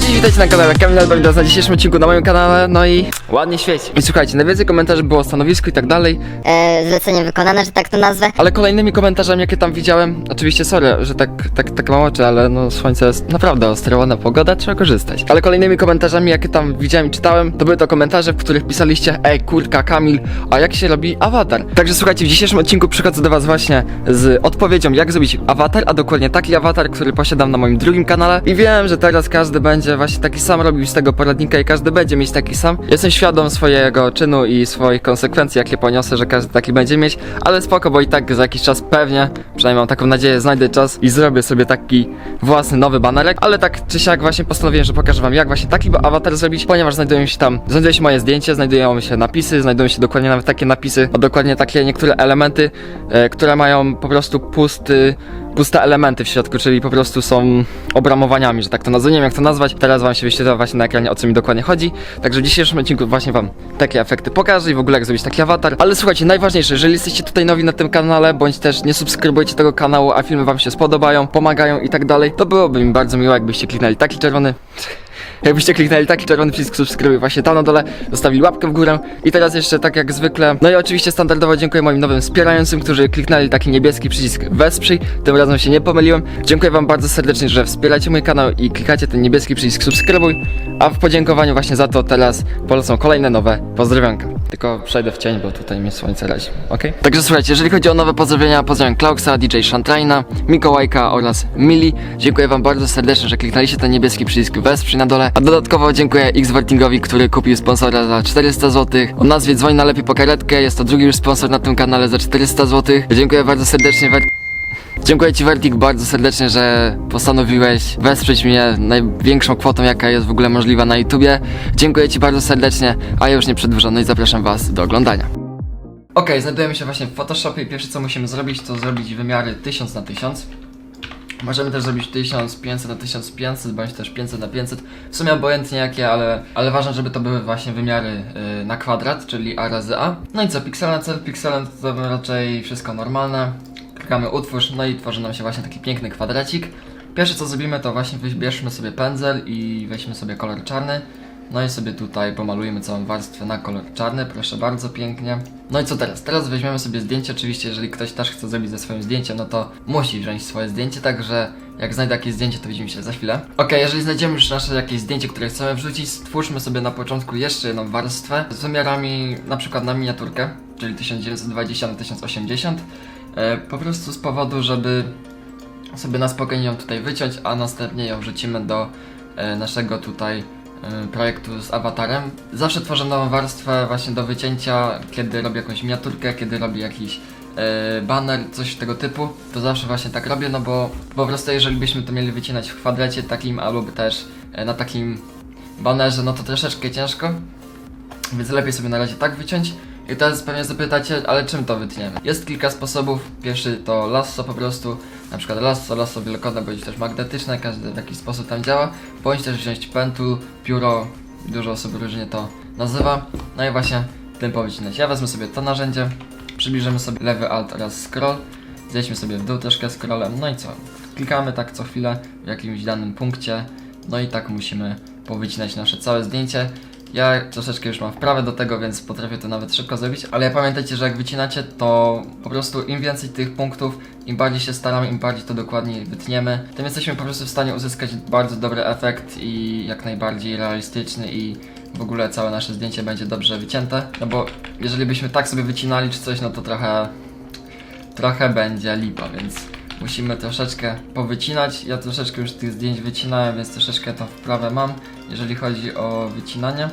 Cześć, witajcie na kanale Kamil Alberto, na dzisiejszym odcinku na moim kanale, no i ładnie świeci. I słuchajcie, najwięcej komentarzy było o stanowisku i tak dalej, e, zlecenie wykonane, że tak to nazwę. ale kolejnymi komentarzami, jakie tam widziałem, oczywiście sorry, że tak, tak, tak mam oczy, ale no słońce jest naprawdę ostro, ładna pogoda, trzeba korzystać. Ale kolejnymi komentarzami, jakie tam widziałem i czytałem, to były to komentarze, w których pisaliście, ej kurka Kamil, a jak się robi awatar? Także słuchajcie, w dzisiejszym odcinku przychodzę do was właśnie z odpowiedzią, jak zrobić awatar, a dokładnie taki awatar, który posiadam na moim drugim kanale i wiem, że teraz każdy będzie właśnie taki sam robił z tego poradnika i każdy będzie mieć taki sam. Jestem świadom swojego czynu i swoich konsekwencji, jakie poniosę, że każdy taki będzie mieć, ale spoko, bo i tak za jakiś czas pewnie, przynajmniej mam taką nadzieję, znajdę czas i zrobię sobie taki własny nowy banerek, ale tak czy siak właśnie postanowiłem, że pokażę wam jak właśnie taki awatar zrobić, ponieważ znajdują się tam, znajduje się moje zdjęcie, znajdują się napisy, znajdują się dokładnie nawet takie napisy, a dokładnie takie niektóre elementy, e, które mają po prostu pusty puste elementy w środku, czyli po prostu są obramowaniami, że tak to nazwę. Nie wiem jak to nazwać. Teraz wam się wyświetla właśnie na ekranie o co mi dokładnie chodzi. Także w dzisiejszym odcinku właśnie wam takie efekty pokażę i w ogóle jak zrobić taki awatar. Ale słuchajcie, najważniejsze, jeżeli jesteście tutaj nowi na tym kanale, bądź też nie subskrybujecie tego kanału, a filmy wam się spodobają, pomagają i tak dalej, to byłoby mi bardzo miło, jakbyście kliknęli taki czerwony Jakbyście kliknęli taki czerwony przycisk subskrybuj właśnie tam na dole, zostawili łapkę w górę i teraz jeszcze tak jak zwykle, no i oczywiście standardowo dziękuję moim nowym wspierającym, którzy kliknęli taki niebieski przycisk wesprzyj, tym razem się nie pomyliłem. Dziękuję wam bardzo serdecznie, że wspieracie mój kanał i klikacie ten niebieski przycisk subskrybuj, a w podziękowaniu właśnie za to teraz polecą kolejne nowe pozdrowionka. Tylko przejdę w cień, bo tutaj mnie słońce razi, ok? Także słuchajcie, jeżeli chodzi o nowe pozdrowienia, pozdrawiam Klauksa, DJ Shantraina, Mikołajka oraz Mili. Dziękuję wam bardzo serdecznie, że kliknęliście ten niebieski przycisk wesprzyj na dole, a dodatkowo dziękuję Xwartingowi, który kupił sponsora za 400 zł. O nazwie Dzwoń na lepiej po karetkę, jest to drugi już sponsor na tym kanale za 400 zł. Dziękuję bardzo serdecznie, Wert Dziękuję Ci Vertik bardzo serdecznie, że postanowiłeś wesprzeć mnie największą kwotą jaka jest w ogóle możliwa na YouTubie. Dziękuję Ci bardzo serdecznie, a ja już nie przedłużam no i zapraszam Was do oglądania. Okej, znajdujemy się właśnie w Photoshopie pierwsze co musimy zrobić to zrobić wymiary 1000 na 1000 Możemy też zrobić 1500 na 1500 bądź też 500 na 500 W sumie obojętnie jakie, ale, ale ważne, żeby to były właśnie wymiary y, na kwadrat, czyli A razy A. No i co, piksel na cel, pikselem to raczej wszystko normalne. Klikamy utwórz, no i tworzy nam się właśnie taki piękny kwadracik. Pierwsze co zrobimy to właśnie wybierzmy sobie pędzel i weźmy sobie kolor czarny no i sobie tutaj pomalujemy całą warstwę na kolor czarny, proszę bardzo, pięknie. No i co teraz? Teraz weźmiemy sobie zdjęcie, oczywiście jeżeli ktoś też chce zrobić ze swoim zdjęciem, no to musi wziąć swoje zdjęcie, także jak znajdę jakieś zdjęcie, to widzimy się za chwilę. Ok, jeżeli znajdziemy już nasze jakieś zdjęcie, które chcemy wrzucić, stwórzmy sobie na początku jeszcze jedną warstwę z wymiarami na przykład na miniaturkę, czyli 1920 na 1080 e, po prostu z powodu, żeby sobie na spokojnie ją tutaj wyciąć, a następnie ją wrzucimy do e, naszego tutaj projektu z awatarem. Zawsze tworzę nową warstwę właśnie do wycięcia, kiedy robię jakąś miniaturkę, kiedy robię jakiś e, banner, coś tego typu, to zawsze właśnie tak robię, no bo po prostu jeżeli byśmy to mieli wycinać w kwadracie takim, albo też e, na takim banerze, no to troszeczkę ciężko, więc lepiej sobie na razie tak wyciąć. I teraz pewnie zapytacie, ale czym to wytniemy? Jest kilka sposobów. Pierwszy to lasso po prostu, na przykład lasso, lasso wielokątne, bądź też magnetyczne, każdy w jakiś sposób tam działa. Bądź też wziąć pentul, pióro, dużo osób różnie to nazywa. No i właśnie tym powycinać. Ja wezmę sobie to narzędzie, przybliżymy sobie lewy alt oraz scroll, zejdźmy sobie w dół troszkę scrollem, no i co? Klikamy tak co chwilę w jakimś danym punkcie, no i tak musimy powycinać nasze całe zdjęcie. Ja troszeczkę już mam wprawę do tego, więc potrafię to nawet szybko zrobić, ale pamiętajcie, że jak wycinacie, to po prostu im więcej tych punktów, im bardziej się staramy, im bardziej to dokładniej wytniemy, tym jesteśmy po prostu w stanie uzyskać bardzo dobry efekt i jak najbardziej realistyczny i w ogóle całe nasze zdjęcie będzie dobrze wycięte. No bo jeżeli byśmy tak sobie wycinali czy coś, no to trochę trochę będzie lipa, więc musimy troszeczkę powycinać. Ja troszeczkę już tych zdjęć wycinałem, więc troszeczkę to wprawę mam, jeżeli chodzi o wycinanie.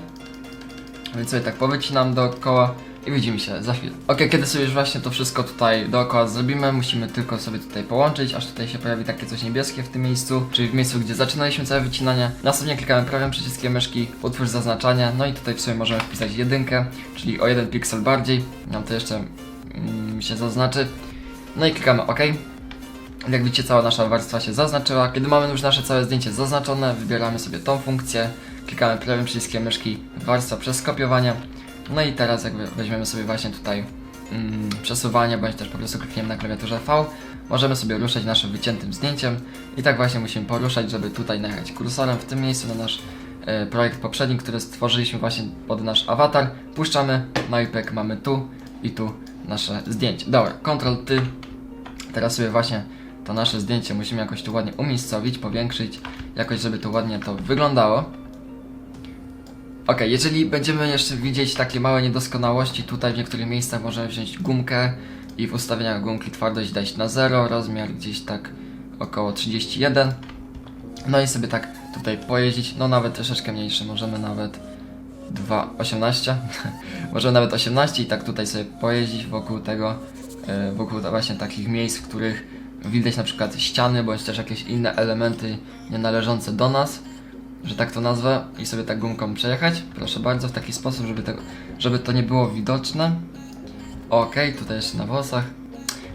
Więc sobie tak powycinam dookoła i widzimy się za chwilę. Ok, kiedy sobie już właśnie to wszystko tutaj dookoła zrobimy, musimy tylko sobie tutaj połączyć, aż tutaj się pojawi takie coś niebieskie w tym miejscu, czyli w miejscu, gdzie zaczynaliśmy całe wycinanie. Następnie klikamy prawym przyciskiem myszki, utwórz zaznaczanie, no i tutaj w sumie możemy wpisać jedynkę, czyli o jeden piksel bardziej. Nam to jeszcze mm, się zaznaczy. No i klikamy OK. Jak widzicie, cała nasza warstwa się zaznaczyła. Kiedy mamy już nasze całe zdjęcie zaznaczone, wybieramy sobie tą funkcję, klikamy prawym przyciskiem myszki warstwa przez skopiowanie. No i teraz jakby weźmiemy sobie właśnie tutaj mm, przesuwanie, bądź też po prostu klikniemy na klawiaturze V. możemy sobie ruszać naszym wyciętym zdjęciem i tak właśnie musimy poruszać, żeby tutaj najechać kursorem w tym miejscu na nasz e, projekt poprzedni, który stworzyliśmy właśnie pod nasz awatar. Puszczamy, no mamy tu i tu nasze zdjęcie. Dobra, Ctrl ty. Teraz sobie właśnie to nasze zdjęcie musimy jakoś tu ładnie umiejscowić, powiększyć, jakoś żeby to ładnie to wyglądało. Ok, jeżeli będziemy jeszcze widzieć takie małe niedoskonałości, tutaj w niektórych miejscach możemy wziąć gumkę i w ustawieniach gumki twardość dać na 0, rozmiar gdzieś tak około 31. No i sobie tak tutaj pojeździć, no nawet troszeczkę mniejszy, możemy nawet 2,18 możemy nawet 18 i tak tutaj sobie pojeździć wokół tego, e, wokół właśnie takich miejsc, w których widać na przykład ściany, bądź też jakieś inne elementy nie należące do nas, że tak to nazwę i sobie tak gumką przejechać, proszę bardzo, w taki sposób, żeby, tego, żeby to nie było widoczne. Ok, tutaj jeszcze na włosach.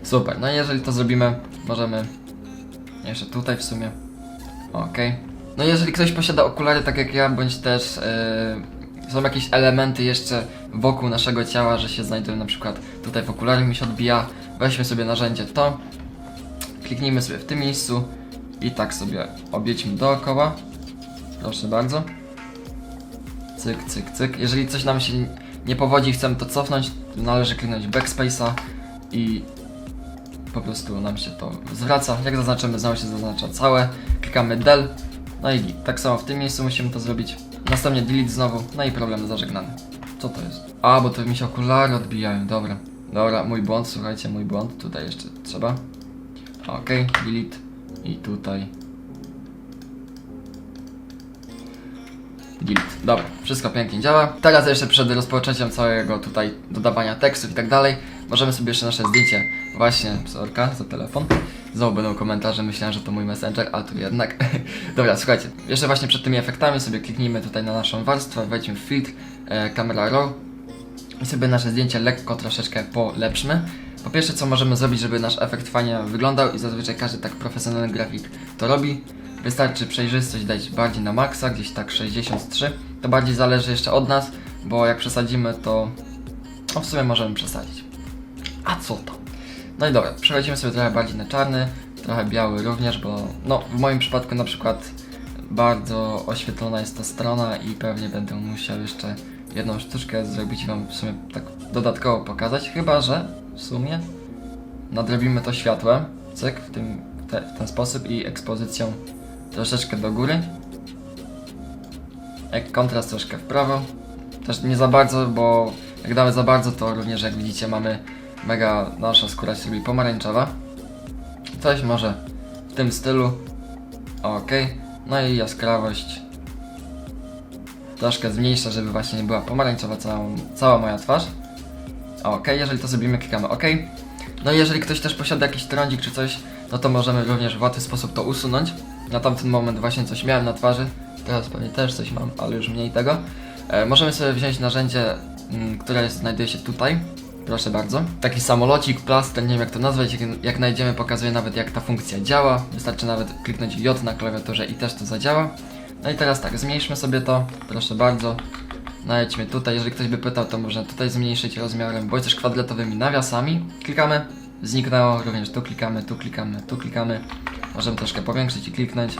Super, no i jeżeli to zrobimy, możemy jeszcze tutaj w sumie. Ok. No jeżeli ktoś posiada okulary tak jak ja, bądź też yy, są jakieś elementy jeszcze wokół naszego ciała, że się znajdują na przykład tutaj w okularach mi się odbija, weźmy sobie narzędzie to, kliknijmy sobie w tym miejscu i tak sobie objedźmy dookoła. Proszę bardzo. Cyk, cyk, cyk. Jeżeli coś nam się nie powodzi, chcemy to cofnąć, należy kliknąć backspace'a i po prostu nam się to zwraca. Jak zaznaczymy, znowu się zaznacza całe. Klikamy del. No i tak samo w tym miejscu musimy to zrobić. Następnie delete znowu. No i problem zażegnany. Co to jest? A, bo to mi się okulary odbijają. Dobra. Dobra, mój błąd, słuchajcie, mój błąd. Tutaj jeszcze trzeba. Ok, delete. I tutaj. Delete. Dobra, wszystko pięknie działa. Teraz jeszcze przed rozpoczęciem całego tutaj dodawania tekstów i tak dalej, możemy sobie jeszcze nasze zdjęcie, właśnie, sorka, za telefon. Znowu będą komentarze, myślałem, że to mój messenger, a tu jednak. Dobra, słuchajcie, jeszcze właśnie przed tymi efektami sobie kliknijmy tutaj na naszą warstwę, wejdźmy w filtr, e, raw i sobie nasze zdjęcie lekko troszeczkę polepszmy. Po pierwsze, co możemy zrobić, żeby nasz efekt fajnie wyglądał i zazwyczaj każdy tak profesjonalny grafik to robi. Wystarczy przejrzystość dać bardziej na maksa, gdzieś tak 63. To bardziej zależy jeszcze od nas, bo jak przesadzimy, to no w sumie możemy przesadzić. A co to? No i dobra, przechodzimy sobie trochę bardziej na czarny, trochę biały również, bo no w moim przypadku na przykład bardzo oświetlona jest ta strona i pewnie będę musiał jeszcze jedną sztuczkę zrobić i wam w sumie tak dodatkowo pokazać, chyba że w sumie nadrobimy to światłem, cyk, w, tym, te, w ten sposób i ekspozycją troszeczkę do góry. Jak kontrast troszkę w prawo. Też nie za bardzo, bo jak damy za bardzo, to również jak widzicie mamy mega, nasza skóra się robi pomarańczowa. Coś może w tym stylu. Ok. No i jaskrawość troszkę zmniejsza, żeby właśnie nie była pomarańczowa całą, cała moja twarz. Ok, jeżeli to zrobimy, klikamy OK. No i jeżeli ktoś też posiada jakiś trądzik czy coś, no to możemy również w łatwy sposób to usunąć. Na tamten moment właśnie coś miałem na twarzy, teraz pewnie też coś mam, ale już mniej tego. E, możemy sobie wziąć narzędzie, mm, które znajduje się tutaj. Proszę bardzo. Taki samolocik, plaster, nie wiem jak to nazwać, jak, jak najdziemy pokazuje nawet jak ta funkcja działa. Wystarczy nawet kliknąć J na klawiaturze i też to zadziała. No i teraz tak, zmniejszmy sobie to, proszę bardzo. Najedźmy tutaj, jeżeli ktoś by pytał, to można tutaj zmniejszyć rozmiarem, bądź też kwadratowymi nawiasami. Klikamy, zniknęło, również tu klikamy, tu klikamy, tu klikamy. Możemy troszkę powiększyć i kliknąć,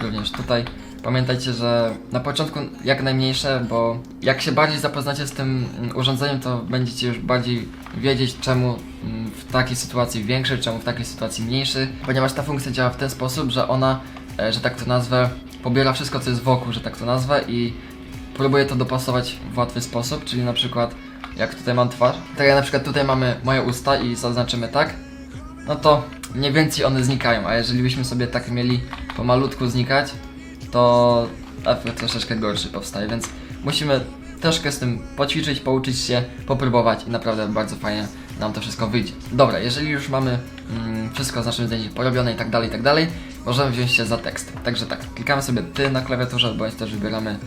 również tutaj. Pamiętajcie, że na początku jak najmniejsze, bo jak się bardziej zapoznacie z tym mm, urządzeniem, to będziecie już bardziej wiedzieć, czemu mm, w takiej sytuacji większy, czemu w takiej sytuacji mniejszy, ponieważ ta funkcja działa w ten sposób, że ona, e, że tak to nazwę, pobiera wszystko, co jest wokół, że tak to nazwę i próbuję to dopasować w łatwy sposób, czyli na przykład jak tutaj mam twarz, tak jak na przykład tutaj mamy moje usta i zaznaczymy tak, no to mniej więcej one znikają, a jeżeli byśmy sobie tak mieli pomalutku znikać, to efekt troszeczkę gorszy powstaje, więc musimy troszkę z tym poćwiczyć, pouczyć się, popróbować i naprawdę bardzo fajnie nam to wszystko wyjdzie. Dobra, jeżeli już mamy mm, wszystko z naszym zdjęciem porobione i tak dalej, i tak dalej, możemy wziąć się za tekst. Także tak, klikamy sobie ty na klawiaturze, bądź też wybieramy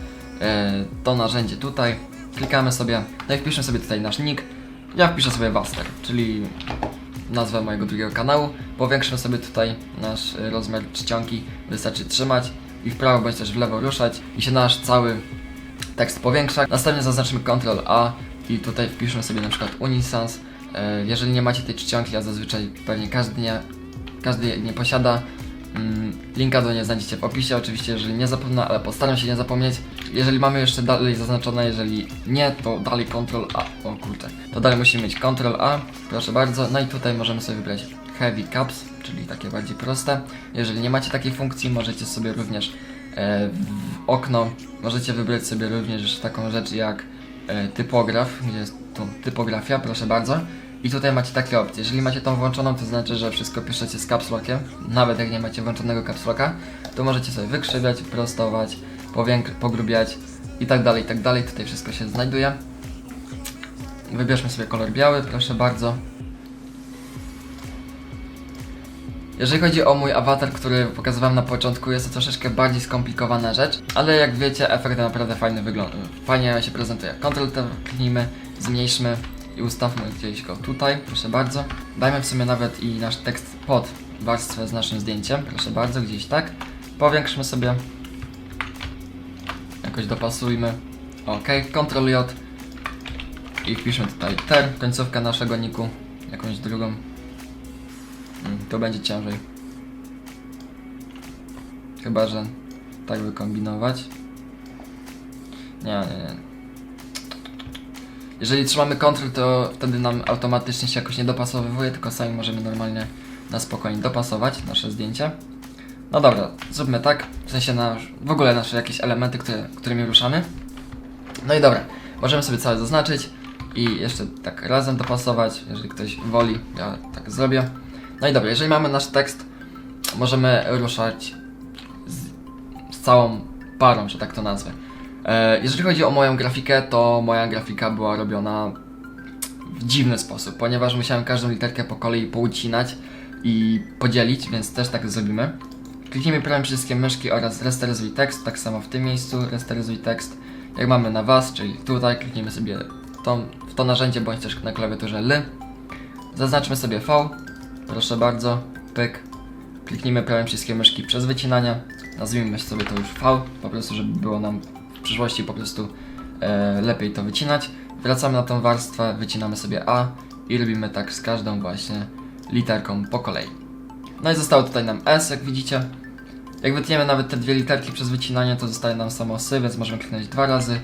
to narzędzie tutaj, klikamy sobie, no i wpiszemy sobie tutaj nasz nick. Ja wpiszę sobie Waster, czyli nazwę mojego drugiego kanału. Powiększymy sobie tutaj nasz rozmiar czcionki. Wystarczy trzymać i w prawo bądź też w lewo ruszać i się nasz cały tekst powiększa. Następnie zaznaczymy Ctrl A i tutaj wpiszemy sobie na przykład Unisans. E, Jeżeli nie macie tej czcionki, a zazwyczaj pewnie każdy nie, każdy nie posiada. Mm, Linka do niej znajdziecie w opisie, oczywiście, jeżeli nie zapomnę, ale postaram się nie zapomnieć. Jeżeli mamy jeszcze dalej zaznaczone, jeżeli nie, to dalej Ctrl A. O kurczę, to dalej musimy mieć Ctrl A, proszę bardzo. No i tutaj możemy sobie wybrać Heavy Caps, czyli takie bardziej proste. Jeżeli nie macie takiej funkcji, możecie sobie również e, w okno, możecie wybrać sobie również taką rzecz jak e, typograf, gdzie jest tu typografia, proszę bardzo. I tutaj macie takie opcje. Jeżeli macie tą włączoną, to znaczy, że wszystko piszecie z caps lockiem. Nawet jak nie macie włączonego caps locka, to możecie sobie wykrzywiać, prostować, pogrubiać i tak dalej, i tak dalej. Tutaj wszystko się znajduje. Wybierzmy sobie kolor biały, proszę bardzo. Jeżeli chodzi o mój awatar, który pokazywałem na początku, jest to troszeczkę bardziej skomplikowana rzecz, ale jak wiecie, efekt naprawdę fajny wygląda, fajnie się prezentuje. Ctrl T kliknijmy, zmniejszmy i ustawmy gdzieś go tutaj, proszę bardzo. Dajmy w sumie nawet i nasz tekst pod warstwę z naszym zdjęciem, proszę bardzo, gdzieś tak. Powiększmy sobie, jakoś dopasujmy. Ok, Ctrl J i wpiszmy tutaj ter, końcówkę naszego niku, jakąś drugą. Mm, To będzie ciężej. Chyba, że tak wykombinować. Nie, nie, nie. Jeżeli trzymamy Ctrl, to wtedy nam automatycznie się jakoś nie dopasowywuje, tylko sami możemy normalnie na spokojnie dopasować nasze zdjęcie. No dobra, zróbmy tak, w sensie nasz, w ogóle nasze jakieś elementy, które, którymi ruszamy. No i dobra, możemy sobie całe zaznaczyć i jeszcze tak razem dopasować, jeżeli ktoś woli, ja tak zrobię. No i dobra, jeżeli mamy nasz tekst, możemy ruszać z, z całą parą, że tak to nazwę. E, jeżeli chodzi o moją grafikę, to moja grafika była robiona w dziwny sposób, ponieważ musiałem każdą literkę po kolei poucinać i podzielić, więc też tak zrobimy. Kliknijmy prawym przyciskiem myszki oraz resteryzuj tekst, tak samo w tym miejscu resteryzuj tekst. Jak mamy na was, czyli tutaj, kliknijmy sobie tą, w to narzędzie, bądź też na klawiaturze L. Zaznaczmy sobie V, proszę bardzo, pyk. Kliknijmy prawym przyciskiem myszki przez wycinania, nazwijmy sobie to już V, po prostu, żeby było nam przyszłości po prostu e, lepiej to wycinać. Wracamy na tą warstwę, wycinamy sobie A i robimy tak z każdą właśnie literką po kolei. No i zostało tutaj nam S, jak widzicie. Jak wytniemy nawet te dwie literki przez wycinanie, to zostaje nam samo sy, więc możemy kliknąć dwa razy,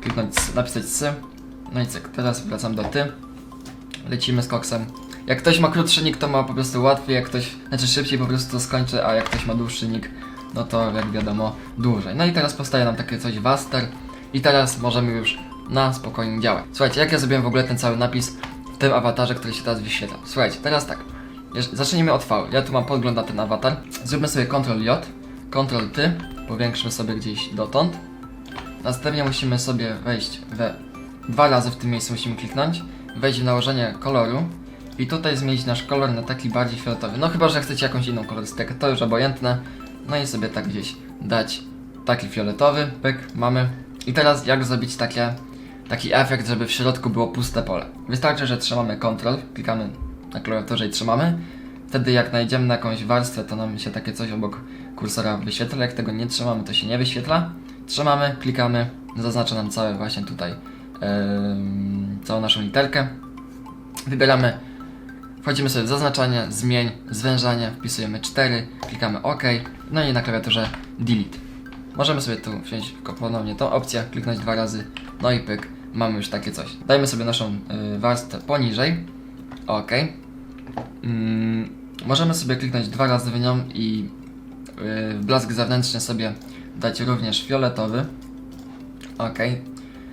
kliknąć, napisać sy. No i cyk, teraz wracam do ty. Lecimy z koksem. Jak ktoś ma krótszy nick, to ma po prostu łatwiej, jak ktoś, znaczy szybciej po prostu to skończy, a jak ktoś ma dłuższy nick, no to jak wiadomo, dłużej. No i teraz powstaje nam takie coś waster i teraz możemy już na spokojnie działać. Słuchajcie, jak ja zrobiłem w ogóle ten cały napis w tym awatarze, który się teraz wyświetla. Słuchajcie, teraz tak. Zacznijmy od V. Ja tu mam podgląd na ten awatar. Zróbmy sobie Ctrl J, Ctrl T, powiększmy sobie gdzieś dotąd. Następnie musimy sobie wejść we dwa razy w tym miejscu musimy kliknąć, wejść w nałożenie koloru i tutaj zmienić nasz kolor na taki bardziej fioletowy. No chyba, że chcecie jakąś inną kolorystykę, to już obojętne. No i sobie tak gdzieś dać taki fioletowy, pyk, mamy. I teraz jak zrobić takie, taki efekt, żeby w środku było puste pole. Wystarczy, że trzymamy Ctrl, klikamy na klawiaturze i trzymamy. Wtedy jak najdziemy na jakąś warstwę, to nam się takie coś obok kursora wyświetla. Jak tego nie trzymamy, to się nie wyświetla. Trzymamy, klikamy, zaznacza nam całe właśnie tutaj em, całą naszą literkę. Wybieramy, wchodzimy sobie w zaznaczanie, zmień, zwężanie, wpisujemy 4, klikamy OK, no i na klawiaturze Delete. Możemy sobie tu wziąć ponownie tą opcję, kliknąć dwa razy, no i pyk, mamy już takie coś. Dajmy sobie naszą y, warstwę poniżej, OK. Mm, możemy sobie kliknąć dwa razy w nią i y, blask zewnętrzny sobie dać również fioletowy. OK.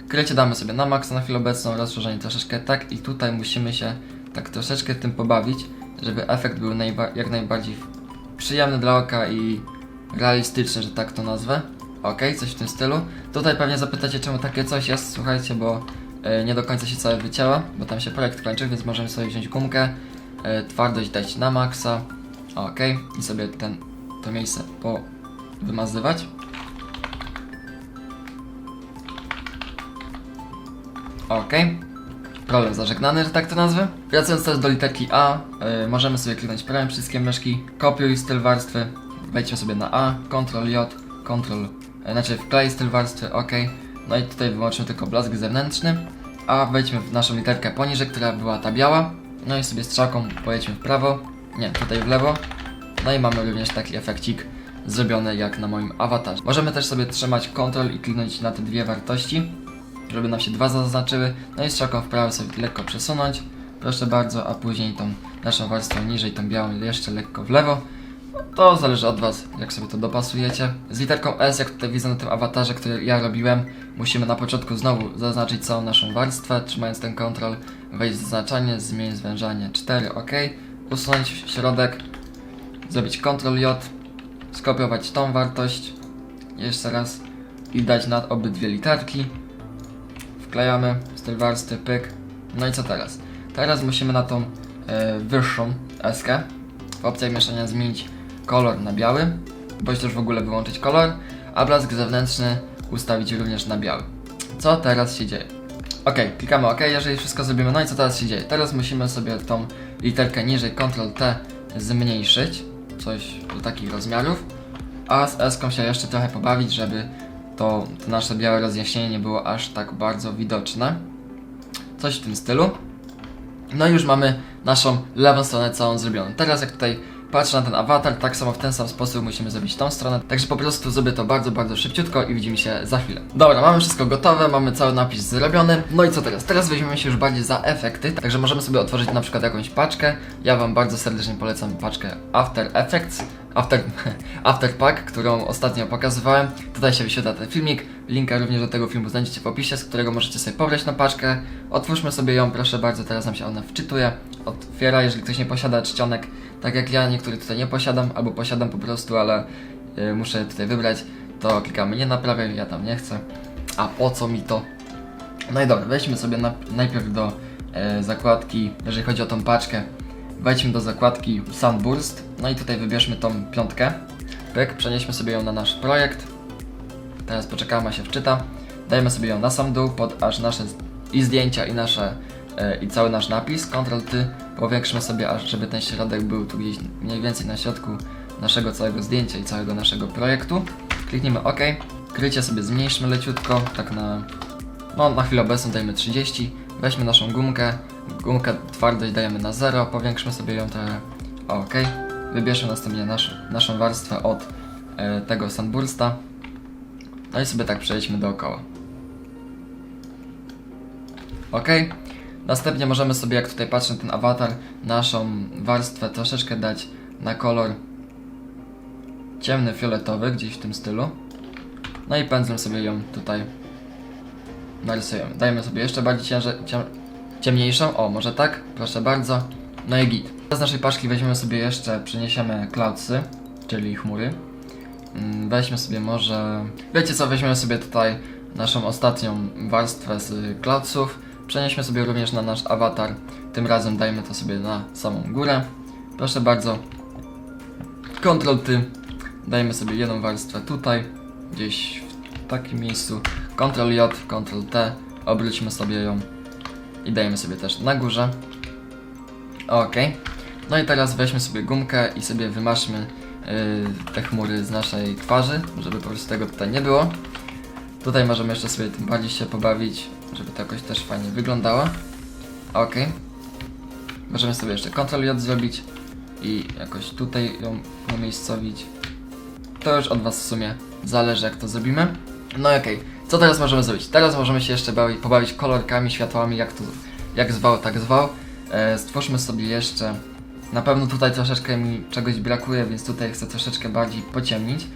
Krycie damy sobie na maksa na chwilę obecną, rozszerzenie troszeczkę tak i tutaj musimy się tak troszeczkę tym pobawić, żeby efekt był najba- jak najbardziej przyjemny dla oka i realistyczny, że tak to nazwę. Ok, coś w tym stylu. Tutaj pewnie zapytacie, czemu takie coś jest, słuchajcie, bo e, nie do końca się całe wycięła, bo tam się projekt kończy, więc możemy sobie wziąć gumkę, e, twardość dać na maksa, ok, i sobie ten, to miejsce po wymazywać. Ok. Problem zażegnany, że tak to nazwę. Wracając teraz do literki A, y, możemy sobie kliknąć prawym przyciskiem myszki, kopiuj styl warstwy, wejdźmy sobie na A, Ctrl J, Ctrl, y, znaczy wklej styl warstwy, OK. No i tutaj wyłączmy tylko blask zewnętrzny, a wejdźmy w naszą literkę poniżej, która była ta biała. No i sobie strzałką pojedźmy w prawo, nie, tutaj w lewo No i mamy również taki efekcik zrobiony jak na moim awatarze. Możemy też sobie trzymać Ctrl i kliknąć na te dwie wartości, żeby nam się dwa zaznaczyły. No i strzałką w prawo sobie lekko przesunąć. Proszę bardzo, a później tą naszą warstwą niżej, tą białą jeszcze lekko w lewo. To zależy od Was, jak sobie to dopasujecie. Z literką S, jak tutaj widzę na tym awatarze, który ja robiłem, musimy na początku znowu zaznaczyć całą naszą warstwę, trzymając ten kontrol, wejść w zaznaczanie, zmień zwężanie 4, OK, usunąć środek, zrobić Ctrl J, skopiować tą wartość, jeszcze raz i dać nad obydwie literki. Wklejamy styl warstwy, pyk. No i co teraz? Teraz musimy na tą e, wyższą eskę w opcjach mieszania zmienić kolor na biały, bądź też w ogóle wyłączyć kolor, a blask zewnętrzny ustawić również na biały. Co teraz się dzieje? Ok, klikamy OK, jeżeli wszystko zrobimy, no i co teraz się dzieje? Teraz musimy sobie tą literkę niżej Ctrl T zmniejszyć, coś do takich rozmiarów, a z S-ką się jeszcze trochę pobawić, żeby to, to nasze białe rozjaśnienie nie było aż tak bardzo widoczne. Coś w tym stylu. No i już mamy naszą lewą stronę całą zrobioną. Teraz jak tutaj patrzę na ten awatar, tak samo w ten sam sposób musimy zrobić tą stronę. Także po prostu zrobię to bardzo, bardzo szybciutko i widzimy się za chwilę. Dobra, mamy wszystko gotowe, mamy cały napis zrobiony. No i co teraz? Teraz weźmiemy się już bardziej za efekty. Także możemy sobie otworzyć na przykład jakąś paczkę. Ja Wam bardzo serdecznie polecam paczkę After Effects. After, After Pack, którą ostatnio pokazywałem. Tutaj się wyświetla ten filmik. Linka również do tego filmu znajdziecie w opisie, z którego możecie sobie pobrać na paczkę. Otwórzmy sobie ją, proszę bardzo, teraz nam się ona wczytuje. Otwiera, jeżeli ktoś nie posiada czcionek, tak jak ja, niektórych tutaj nie posiadam, albo posiadam po prostu, ale y, muszę tutaj wybrać, to klikamy nie naprawiaj, ja tam nie chcę. A po co mi to? No i dobra, wejdźmy sobie na, najpierw do e, zakładki, jeżeli chodzi o tą paczkę. Wejdźmy do zakładki Sunburst, no i tutaj wybierzmy tą piątkę. Pyk, przenieśmy sobie ją na nasz projekt. Teraz poczekamy, się wczyta. Dajmy sobie ją na sam dół, pod aż nasze i zdjęcia, i nasze, e, i cały nasz napis. Ctrl Ty, powiększmy sobie aż, żeby ten środek był tu gdzieś mniej więcej na środku naszego całego zdjęcia i całego naszego projektu. Kliknijmy OK. Krycie sobie zmniejszmy leciutko, tak na no, na chwilę obecną dajmy 30. Weźmy naszą gumkę. Gumkę twardość dajemy na 0. Powiększmy sobie ją trochę. Ok. Wybierzmy następnie nasz, naszą warstwę od e, tego Sunbursta. No i sobie tak przejdźmy dookoła. Ok. Następnie możemy sobie, jak tutaj patrzę ten awatar, naszą warstwę troszeczkę dać na kolor ciemny fioletowy, gdzieś w tym stylu. No i pędzlem sobie ją tutaj narysujemy. Dajmy sobie jeszcze bardziej cięże, ciem, ciemniejszą. O, może tak? Proszę bardzo. No i git. Z naszej paczki weźmiemy sobie jeszcze, przeniesiemy cloudsy, czyli chmury. Mm, Weźmy sobie może... Wiecie co, weźmiemy sobie tutaj naszą ostatnią warstwę z cloudsów. Przenieśmy sobie również na nasz awatar. Tym razem dajmy to sobie na samą górę. Proszę bardzo. Ctrl Ty. Dajmy sobie jedną warstwę tutaj. Gdzieś w takim miejscu. Ctrl J, Ctrl T, obróćmy sobie ją i dajemy sobie też na górze. Ok. No i teraz weźmy sobie gumkę i sobie wymaszmy yy, te chmury z naszej twarzy, żeby po prostu tego tutaj nie było. Tutaj możemy jeszcze sobie tym bardziej się pobawić, żeby to jakoś też fajnie wyglądało. Ok. Możemy sobie jeszcze Ctrl J zrobić i jakoś tutaj ją umiejscowić. To już od Was w sumie zależy jak to zrobimy. No okej, co teraz możemy zrobić? Teraz możemy się jeszcze bawi, pobawić kolorkami, światłami, jak to, jak zwał, tak zwał. E, stwórzmy sobie jeszcze, na pewno tutaj troszeczkę mi czegoś brakuje, więc tutaj chcę troszeczkę bardziej pociemnić.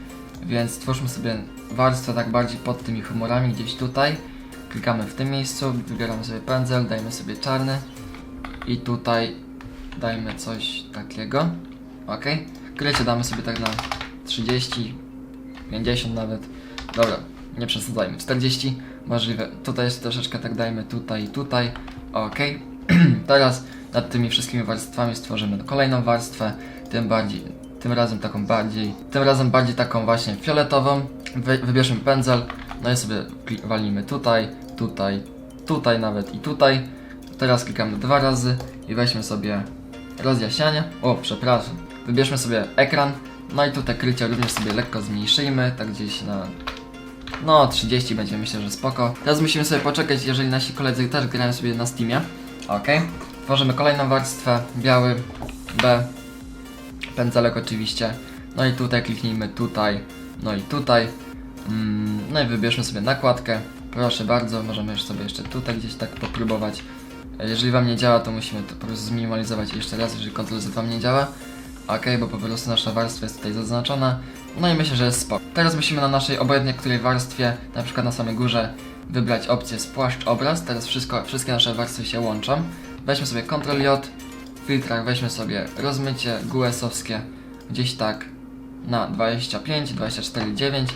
Więc stwórzmy sobie warstwę tak bardziej pod tymi humorami, gdzieś tutaj. Klikamy w tym miejscu, wybieramy sobie pędzel, dajmy sobie czarny. I tutaj dajmy coś takiego. Ok. Krycie damy sobie tak na 30, 50 nawet. Dobra, nie przesadzajmy. 40 możliwe. Tutaj jest troszeczkę tak dajmy tutaj i tutaj. Ok. Teraz nad tymi wszystkimi warstwami stworzymy kolejną warstwę, tym bardziej, tym razem taką bardziej, tym razem bardziej taką właśnie fioletową. Wy, wybierzmy pędzel, no i sobie walnijmy tutaj, tutaj, tutaj nawet i tutaj. Teraz klikamy dwa razy i weźmy sobie rozjaśnianie. O, przepraszam. Wybierzmy sobie ekran, no i tutaj krycie również sobie lekko zmniejszyjmy, tak gdzieś na no, 30 będzie myślę, że spoko. Teraz musimy sobie poczekać, jeżeli nasi koledzy też grają sobie na Steamie. Ok. Tworzymy kolejną warstwę, biały, B. Pędzelek oczywiście. No i tutaj kliknijmy tutaj, no i tutaj. Mm, no i wybierzmy sobie nakładkę. Proszę bardzo, możemy już sobie jeszcze tutaj gdzieś tak popróbować. Jeżeli Wam nie działa, to musimy to po prostu zminimalizować jeszcze raz, jeżeli Ctrl Z Wam nie działa. Ok, bo po prostu nasza warstwa jest tutaj zaznaczona. No i myślę, że jest spoko. Teraz musimy na naszej obojętnie której warstwie, na przykład na samej górze, wybrać opcję spłaszcz obraz. Teraz wszystko, wszystkie nasze warstwy się łączą. Weźmy sobie Ctrl J, w filtrach weźmy sobie rozmycie GUS-owskie gdzieś tak na 25, 24, 9.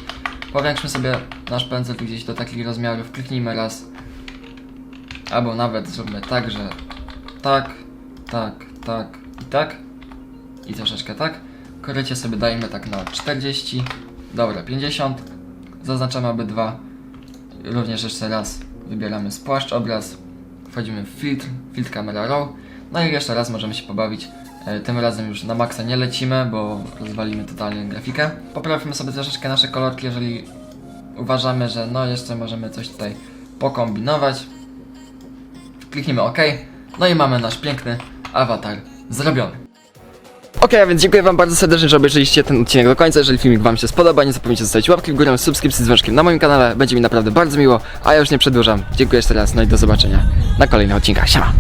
Powiększmy sobie nasz pędzel gdzieś do takich rozmiarów, kliknijmy raz. Albo nawet zróbmy tak, że tak, tak, tak i tak. I troszeczkę tak. Korycie sobie dajmy tak na 40. Dobra, 50. Zaznaczamy obydwa. Również jeszcze raz wybieramy spłaszcz obraz. Wchodzimy w filtr, filtr camera raw. No i jeszcze raz możemy się pobawić. E, Tym razem już na maksa nie lecimy, bo rozwalimy totalnie grafikę. Poprawmy sobie troszeczkę nasze kolorki, jeżeli uważamy, że no jeszcze możemy coś tutaj pokombinować. Kliknijmy OK. No i mamy nasz piękny awatar zrobiony. Okej, a więc dziękuję wam bardzo serdecznie, że obejrzeliście ten odcinek do końca. Jeżeli filmik wam się spodoba, nie zapomnijcie zostawić łapki w górę, subskrypcji z dzwoneczkiem na moim kanale. Będzie mi naprawdę bardzo miło, a ja już nie przedłużam. Dziękuję jeszcze raz, no i do zobaczenia na kolejnych odcinkach. Siema!